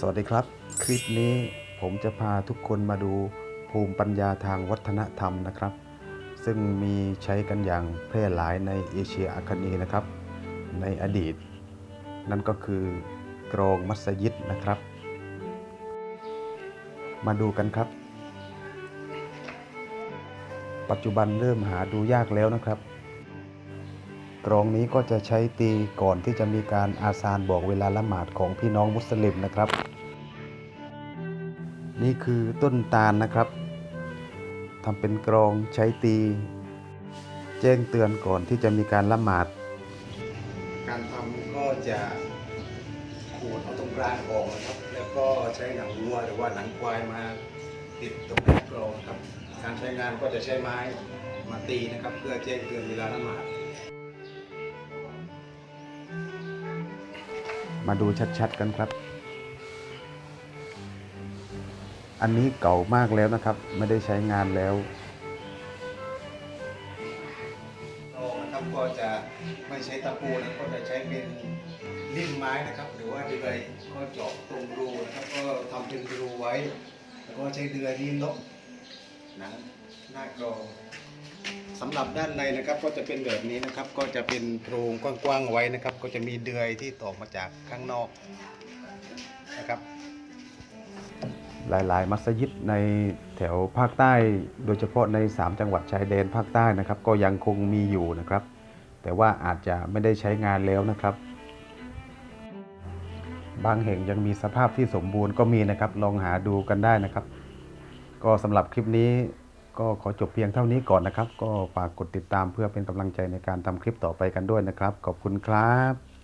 สวัสดีครับ คลิปนี้ผมจะพาทุกคนมาดูภูมิปัญญาทางวัฒนธรรมนะครับ ซึ่งมีใช้กันอย่างแพร่หลายในเอเชียอาคเนย์นะครับ ในอดีต นั่นก็คือกรองมัสยิดนะครับ มาดูกันครับ ปัจจุบันเริ่มหาดูยากแล้วนะครับ กรองนี้ก็จะใช้ตีก่อนที่จะมีการอาซานบอกเวลาละหมาดของพี่น้องมุสลิมนะครับ นี่คือต้นตาลนะครับทำเป็นกรองใช้ตี แจ้งเตือนก่อนที่จะมีการละหมาด การทำก็จะขูดเอาตรงกลางออกนะครับ แล้วก็ใช้หนังวัวหรือว่าหนังควายมาติดตรงหน้ากรองครับ การใช้งานก็จะใช้ไม้มาตีนะครับ เพื่อแจ้งเตือนเวลาละหมาด มาดูชัดๆกันครับ อันนี้เก่ามากแล้วนะครับ ไม่ได้ใช้งานแล้วโนะครับก็จะไม่ใช้ตะปูนะก็จะใช้เป็นริ่มไม้นะครับ หรือว่าเดือยก็เจาะตรงรูนะครับก็ทำเป็นรูไว้ แล้วก็ใช้เดือยนี่นกหนังหน้ากรอง สำหรับด้านในนะครับก็จะเป็นแบบนี้นะครับก็จะเป็นโพรงกว้างๆไว้นะครับ ก็จะมีเดือยที่ตอกมาจากข้างนอกนะครับ หลาย ๆ มัสยิดในแถวภาคใต้ โดยเฉพาะใน 3 จังหวัดชายแดนภาคใต้นะครับ ก็ยังคงมีอยู่นะครับ แต่ว่าอาจจะไม่ได้ใช้งานแล้วนะครับ บางแห่งยังมีสภาพที่สมบูรณ์ก็มีนะครับ ลองหาดูกันได้นะครับ ก็สำหรับคลิปนี้ ก็ขอจบเพียงเท่านี้ก่อนนะครับ ก็ฝากกดติดตามเพื่อเป็นกำลังใจในการทำคลิปต่อไปกันด้วยนะครับ ขอบคุณครับ